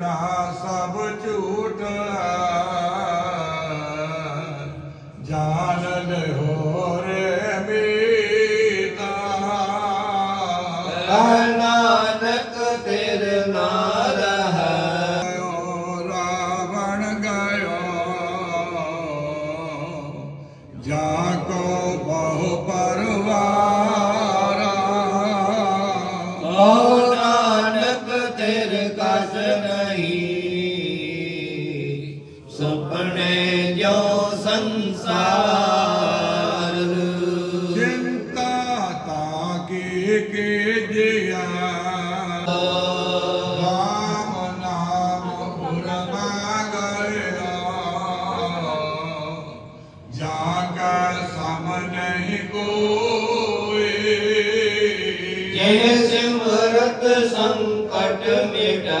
ਤਾ ਸਭ ਝੂਠ ਜਾਣ ਲਹੋ ਰੇ ਮੀਤਾ। ਨਾਨਕ ਤੇਰ ਨਾਰ ਹੈ। ਗਇਓ ਰਾਵਣ ਗਇਓ ਜਾ बस नहीं। सपने जो संसार। चिंता ताके के जिया। राम नाम गया। जाकर सम नहीं को संग பட்டு மிடா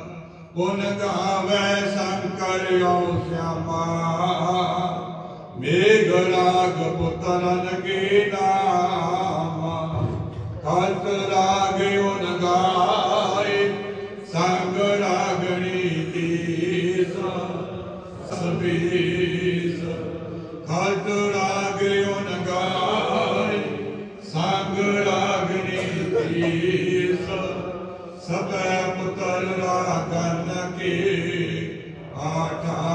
ਚੀਨੀ ਨਾਰਾ ਦਰ ਗਜ ਦਰ ਮੇਘ ਰਾਗ ਪੁੱਤਰਨ ਕੀ ਨਾਮਾ। ਕਲਤ ਰਾਗ ਉਨ ਗਾਏ, ਸੰਗ ਰਾਗਣੀ ਤੀਸਾ ਸਬੀਸ ਖਲਤ ਰਾਗ ਉਨ ਗਾਏ, ਸੰਗ ਰਾਗਣੀ ਤੀਸ ਸਭੈ Allah Karnake Atha